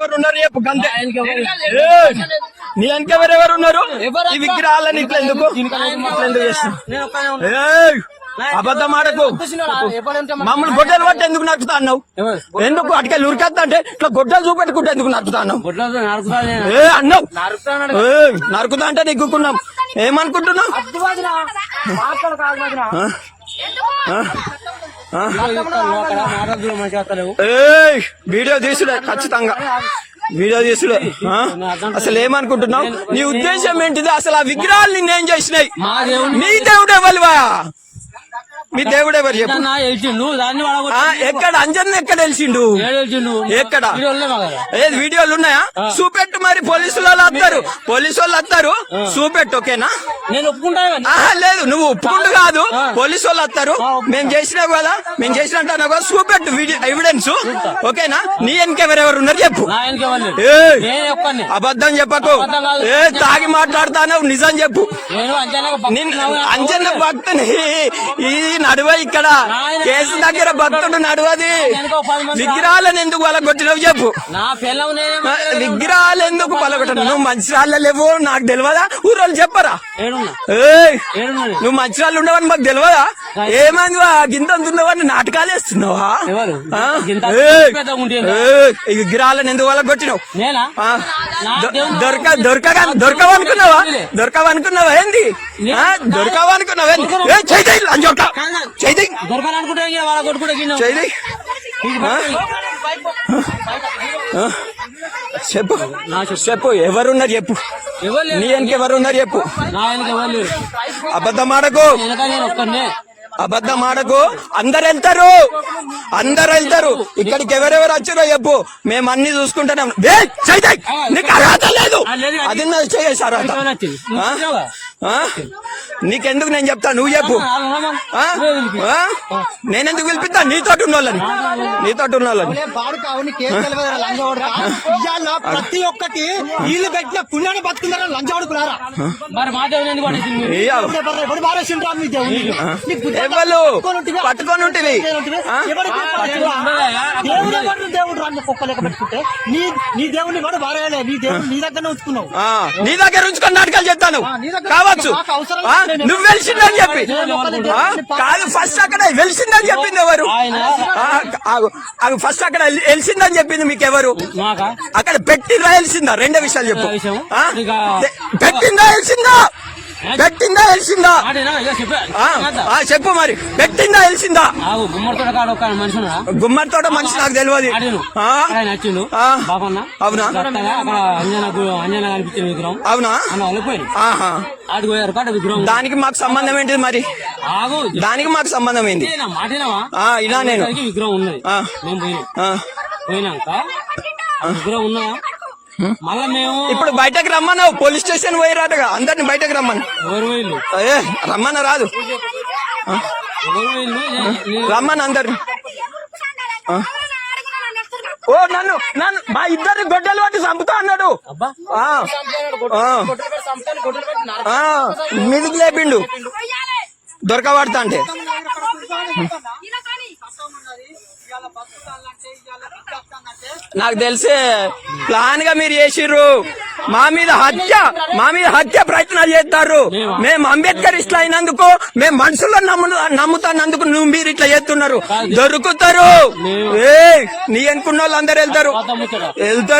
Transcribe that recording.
ఉన్నారు! నీ వెనక ఎవరెవరు ఉన్నారు ఈ విగ్రహాలని ఇట్లా ఎందుకు! అబద్ధం ఆడకు. మమ్మల్ని గొడ్డలు పట్టి ఎందుకు నడుపుతా అన్నావు? ఎందుకు అటుకెళ్ళి ఉరికేస్తా అంటే ఇట్లా గొడ్డలు చూపెట్టుకుంటే ఎందుకు నడుపుతా అన్నావు? అన్నావు! నరుకుతా అంటే నిగ్గుకున్నాం ఏమనుకుంటున్నావు? వీడియో తీసుడే ఖచ్చితంగా. వీడియో తీసుడే? అసలు ఏమనుకుంటున్నావు? నీ ఉద్దేశం ఏంటిది? అసలు ఆ విగ్రహాలు నిన్నేం చేసినాయి? నీ దేవుడు ఎవరివా మీ దేవుడు ఎవరు చెప్పు? దాన్ని ఆ, ఎక్కడ? అంజన్ ఎక్కడ తెలిసిండు? ఎక్కడ? ఏది వీడియోలు ఉన్నాయా? చూపెట్టు మరి పోలీసు వాళ్ళు వస్తారు. పోలీసు వాళ్ళు వస్తారు. చూపెట్టు ఓకేనా? నేను ఒప్పుకుంటా. ఆహా లేదు నువ్వు ఒప్పుకుంటు కాదు. పోలీసు వాళ్ళు వస్తారు. మేము చేసినావు కదా? మేము చేసినట్టు కదా? చూపెట్టు వీడియో ఎవిడెన్స్ ఓకేనా? నీ వెనకెవరెవరు ఉన్నారు చెప్పు. నా వెనక ఎవరు లేరు. ఏయ్! నేను ఒక్కడిని. అబద్ధం చెప్పకు. అబద్ధం కాదు. ఏ తాగి మాట్లాడుతానవు నిజం చెప్పు. నేను నిన్ను అంజన్న భక్తుని. ఈ నడువ ఇక్కడ. కేసు దగ్గర భక్తుడు నడువది. విగ్రహాలను ఎందుకు కొట్టినవు చెప్పు. విగ్రహాలు ఎందుకు పలగొట్టను నువ్వు మంచిరాళ్ళ లేవు నాకు తెలియదా ఊరోళ్ళు చెప్పరా? నువ్వు మంచిరాళ్ళు ఉండవని మాకు తెలియదా ఏమైంది? గింత ఉన్నవని నాటకాలు వేస్తున్నావా విగ్రహాలను ఎందుకు వాళ్ళకి కొట్టినావు దొరక దొరకగా దొరకవనుకున్నావా దొరకవనుకున్నావా? ఏంది? దొరకవనుకున్నావా దొరకాలనుకుంటే వాళ్ళ కొట్టుకుంటే గిన్నె చైతై చెప్పు. చెప్పు. ఎవరున్నారు చెప్పు. నీ వెనక ఎవరున్నారు చెప్పు. అబద్ధం ఆడకు. అబద్ధం ఆడకు అందరు వెళ్తారు అందరు వెళ్తారు ఇక్కడికి ఎవరెవరు వచ్చారో చెప్పు. మేము అన్ని చైతై నీకు అర్హత లేదు. అది నా చేయేసి అర్హత నీకెందుకు నేను చెప్తా? నువ్వు చెప్పు? నేనెందుకు పిలిపిస్తా? నీతో ఉన్న వాళ్ళని నీతో ఉన్న వాళ్ళని బాడు కావుని కేసు తెలియదు లంచవాడు ఇవాళ ప్రతి ఒక్కటి వీళ్ళు పెట్టిన పుణ్యాన్ని బతుకున్నారా లంచవాడుకున్నారా ఎవరు పట్టుకొని పట్టుకురా? దేవుడు? ఎవరు దేవుడు రా నువ్వు కుక్క లెక్క పెట్టుకుంటే? నీ నీ దేవుడిని కూడా బారేయలే నీ దేవుడు నీ దగ్గరనే ఉంచుకున్నావు. ఆ, నీ దగ్గర ఉంచుకొని నాటకాలు చెప్తాను దగ్గర కావచ్చు. నువ్వు వెలిసిందని చెప్పి. కాదు ఫస్ట్ అక్కడ వెలిసిందని చెప్పింది ఎవరు? ఫస్ట్ అక్కడ వెలిసిందని చెప్పింది మీకు ఎవరు మాకా? అక్కడ పెట్టిందా వెలిసిందా? రెండో విషయాలు చెప్పు. పెట్టిందా వెలిసిందా? పెట్టిందా? ఇక చెప్పే. ఆ, ఆ, చెప్పు మరి. పెట్టిందా వెలిసిందా ఆగు, గుమ్మడితోట మనిషి నాకు తెలియదు. అవునా? అవునా? దానికి మాకు సంబంధం ఏంటిది మరి? దానికి మాకు సంబంధం ఏంటి ఇలా నేను. విగ్రహం ఉన్నది. పోయినాక విగ్రహం ఉన్నా మళ్ళా మేము ఇప్పుడు బయటకు రమ్మన్నావు పోలీస్ స్టేషన్ పోయిరాటగా. అందరిని బయటకు రమ్మను. ఏ రమ్మన్న రాదు. రమ్మని అందరిని. ఓ నన్ను నన్ను మా ఇద్దరిని గొడ్డలు పట్టి చంపుతా అన్నాడు. అబ్బా. ఆ, ఆ, ఆ, మీదికి లేపిండు. దొరకబడతా అంటే నాకు తెలిసే ప్లాన్గా మీరు చేసిర్రు. మా మీద హత్య మా మీద హత్య ప్రయత్నాలు చేస్తారు. మేము అంబేద్కర్ ఇట్లా అయినందుకు మేము మనుషులను నమ్ము నమ్ముతానందుకు నువ్వు మీరు ఇట్లా చేస్తున్నారు. దొరుకుతారు. ఏ నీ అనుకున్న వాళ్ళు అందరు వెళ్తారు. వెళ్తారు.